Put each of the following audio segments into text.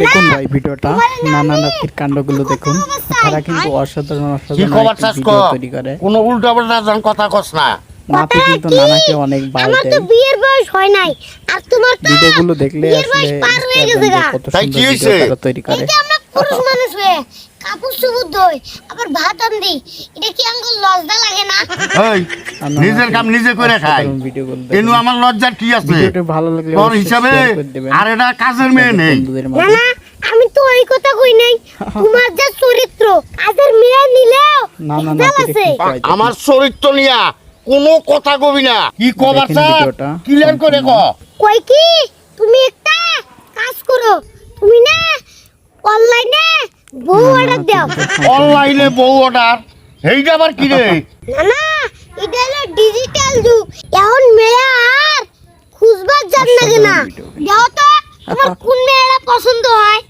দেখুন ভাই ভিডিওটা নানা নাতির কাণ্ডগুলো দেখুন। তারা কিন্তু অসাধারণ অসাধারণ তৈরি করে। কোনো উল্টা পাল্টা কথা কস না। নাতি কিন্তু নানাকে অনেক বাল আমার তো দেয়। বিয়ের বয়স হয় নাই। আর তোমার ভিডিওগুলো দেখলে আসলে। কত সুন্দর ভিডিও তৈরি করে। পুরুষ মানুষ হয়ে কাপড় চুপুর ধই আবার ভাত আনদি এটা কি আঙ্গুল লজ্জা লাগে না? এই নিজের কাম নিজে করে খাই। কিন্তু আমার লজ্জার কি আছে? ভালো লাগলে তোর হিসাবে আর এটা কাজের মেয়ে নেই। না না আমি তো ওই কথা কই নাই। তোমার যে চরিত্র কাজের মেয়ে নিলেও না না কয় আমার চরিত্র নিয়া কোনো কথা কবি না। কি কবার ভিডিওটা। ক্লিয়ার করে ক। কই কি? তুমি একটা কাজ করো তুমি না অনলাইনে বউ অর্ডার দাও অনলাইনে বউ অর্ডার এইটা আবার কি রে? না না এটা হলো ডিজিটাল যুগ। এখন মেয়ে আর খুঁজবার যান লাগে না। দাও তো তোমার কোন মেয়েরা পছন্দ হয়?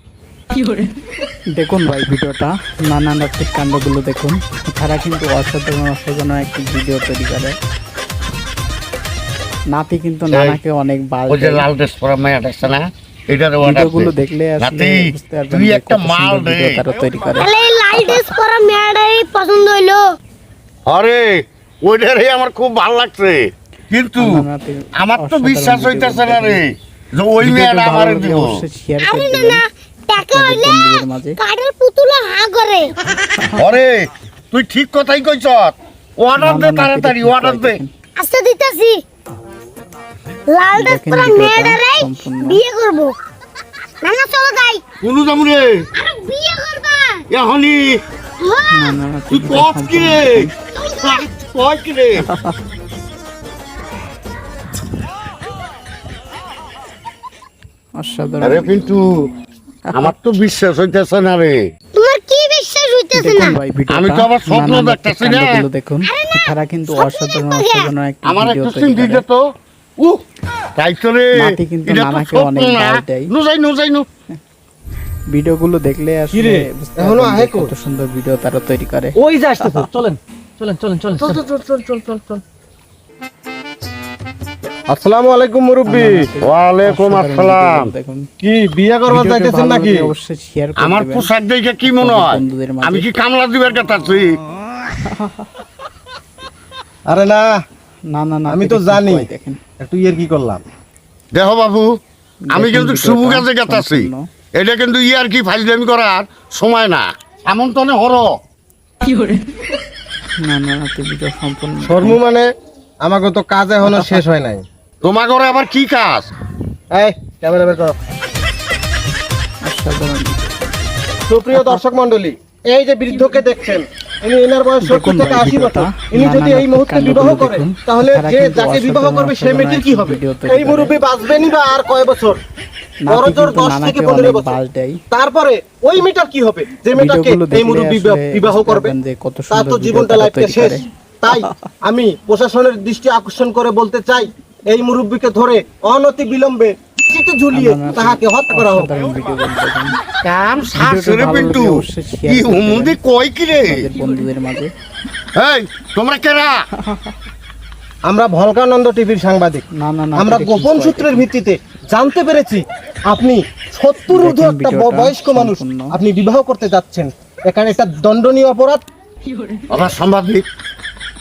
দেখুন ভাই ভিডিওটা নানা নাতির কাণ্ডগুলো দেখুন। তারা কিন্তু অসাধারণ অসাধারণ একটি ভিডিও তৈরি করে। নাতি কিন্তু নানাকে অনেক বাল ওই যে দেয়। লাল ড্রেস পরা মেয়ে না? এটার অর্ডার ভিডিওগুলো দেখলে নাতি তুই একটা মাল সুন্দর রে তারা তৈরি করে। তাহলে এই লাল ড্রেস পরা মেয়েটাই পছন্দ হইল। আরে ওইটারই আমার খুব ভালো লাগছে। কিন্তু আমার তো বিশ্বাস হইতেছে না রে যে ওই মেয়েটা আমার দিব। অবশ্যই শেয়ার করে আরে না না টাকা হইলে কাঠের পুতুলা হা করে। আরে তুই ঠিক কথাই কইছ অর্ডার দে তাড়াতাড়ি অর্ডার দে। আচ্ছা দিতেছি। লাল ড্রেস পরা বিয়ে করব। না না চলো যাই কোন রে? বিয়ে করবা। এখনই তুই ভিডিও কস কি রে অসাধারণ। আরে পিন্টু আমার তো বিশ্বাস হইতেছে না রে। তোমার কি বিশ্বাস হইতেছে না? দেখুন ভাই আমি তো আবার স্বপ্ন দেখতাছি না। দেখুন। তারা কিন্তু অসাধারণ। অসাধারণ একটি আমার একটু চিন্তি তো। উ তাই তো রে। নাতি কিন্তু এটা তো নানাকে স্বপ্ন অনেক গাল দেয়। নু যাই নু যাই নু ভিডিওগুলো দেখলে আসলে এখনও আহে কত সুন্দর ভিডিও তারা তৈরি করে। ওই যে আসতেছে চলেন চলেন চলেন চলেন চল চল চল চল চল চল। আসসালামু আলাইকুম মুরব্বি। ওয়ালাইকুম আসসালাম। কি বিয়ে করবার নাকি? আমার পোশাক দেখে কি মনে হয়? আমি কি কামলা দিবার কথা আরে না। না না না আমি তো জানি। একটু ইয়ের কি করলাম? দেখো বাবু আমি কিন্তু শুভ কাজে গেতাছি এটা কিন্তু ইয়ার কি ফাইজলামি করার সময় না। এমন তো হর। না না না তো সম্পূর্ণ শর্মু মানে আমাকে তো কাজ এখনও শেষ হয় নাই। তোমার ঘরে আবার কি কাজ? এই ক্যামেরা বের করো। সুপ্রিয় দর্শক মণ্ডলী এই যে বৃদ্ধকে দেখছেন ইনি এনার বয়স সত্তর থেকে আশি বছর। ইনি যদি এই মুহূর্তে বিবাহ করে তাহলে যে যাকে বিবাহ করবে সে মেয়েটির কি হবে? এই। মুরব্বী বাঁচবেনি বা আর কয় বছর? দশ থেকে পনেরো তারপরে ওই মেয়েটার কি হবে? যে মেয়েটাকে এই মুরব্বী বিবাহ করবে তার তো জীবনটা লাইফটা শেষ। তাই আমি প্রশাসনের দৃষ্টি আকর্ষণ করে বলতে চাই এই মুরব্বীকে ধরে অনতি বিলম্বে চিতে ঝুলিয়ে তাহাকে হত্যা করা হোক। কাম শাশুড়ি পিন্টু কি হুমুদি কই কি রে? বন্ধুদের মাঝে। এই তোমরা কেরা? আমরা ভলকানন্দ টিভির সাংবাদিক। না না না আমরা গোপন সূত্রের ভিত্তিতে জানতে পেরেছি আপনি সত্তর ঊর্ধ্ব একটা বয়স্ক মানুষ আপনি বিবাহ করতে যাচ্ছেন। এখানে একটা দণ্ডনীয় অপরাধ। আবার সাংবাদিক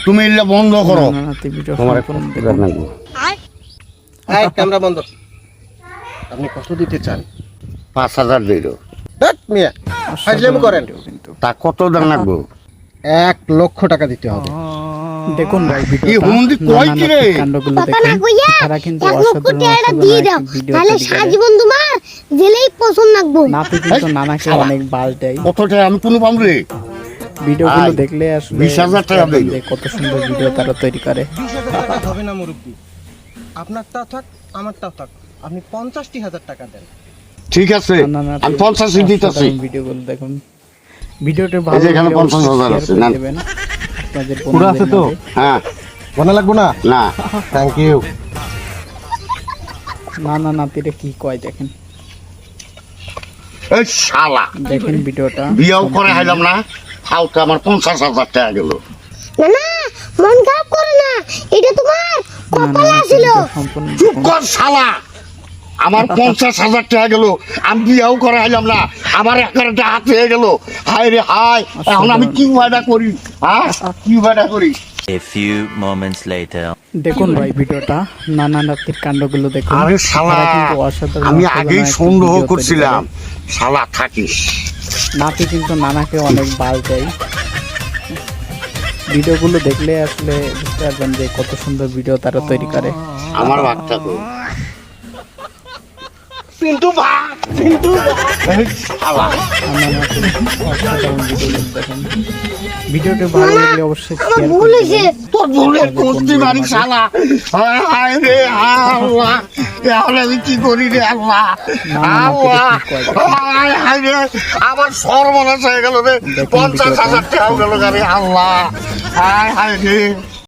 তুমি এলে বন্ধ করো। তোমার। এই ক্যামেরা বন্ধ। আপনি কত দিতে চান? পাঁচ হাজার দিল। মিয়া করেন। তা কত দাম লাগবো? এক লক্ষ টাকা দিতে হবে। দেখুন ভাই এই ভিডিওটা হুমুন্দি কি রে? কাণ্ডগুলো না দেখুন। তারা কিন্তু অসাধারণ দিয়ে দাও। তাহলে সাজীবন তোমার জেলেই পছন্দ লাগবো। নাতি কিন্তু নানাকে অনেক বাল দেয় কতটা আমি কোনো পাম রে। ভিডিওগুলো দেখলে আসলে 20,000 টাকা বুঝতে পারবেন দিল। যে কত সুন্দর ভিডিও তারা তৈরি করে। হবে না মুরব্বী আপনারটা থাক থাক। আপনি পঞ্চাশটি হাজার টাকা দেন। ঠিক আছে না, না, না, আমি পঞ্চাশ দিতেছি। দেখুন ভিডিওটা ভালো এই যে এখানে পঞ্চাশ হাজার আছে। পুরো আছে তো? হ্যাঁ। মনে লাগবো না? না। থ্যাংক ইউ না না নাতিরে কি কয় দেখেন। এই শালা। দেখেন ভিডিওটা। বিয়েও করে হাইলাম না ফালতু আমার পঞ্চাশ হাজার টাকা গেল। না না মন খারাপ করো না এটা তোমার না, না, কপালে না, ছিল চুপ কর শালা। আমার পঞ্চাশ হাজার টাকা গেল আমি বিয়েও করাইলাম না আমার একটা হাত হয়ে গেল। হায় রে হায় এখন আমি কি উপায়টা করি? হ্যাঁ? কি উপায়টা করি? A few moments later. দেখুন ভাই ভিডিওটা নানা নাতির কাণ্ডগুলো দেখুন। আরে শালা আমি আগেই সন্দেহ করছিলাম করে। শালা থাকিস। নাতি কিন্তু নানাকে অনেক বাল দেয়। ভিডিওগুলো দেখলে আসলে বুঝতে পারবেন যে কত সুন্দর ভিডিও তারা তৈরি করে। আমার বাচ্চা তো। ভিডিওগুলো দেখেন ভিডিওটি ভালো লাগলে অবশ্যই আমার শেয়ার। তোর ভুলের কুস্তি মারি শালা। হায় হায় রে আল্লাহ। এখন আমি কি করি রে আল্লাহ। হায় হায় রে আমার সর্বনাশ হয়ে গেল রে। পঞ্চাশ। হাজার টাকা গেল গাড়ি আল্লাহ। হায় হায় রে।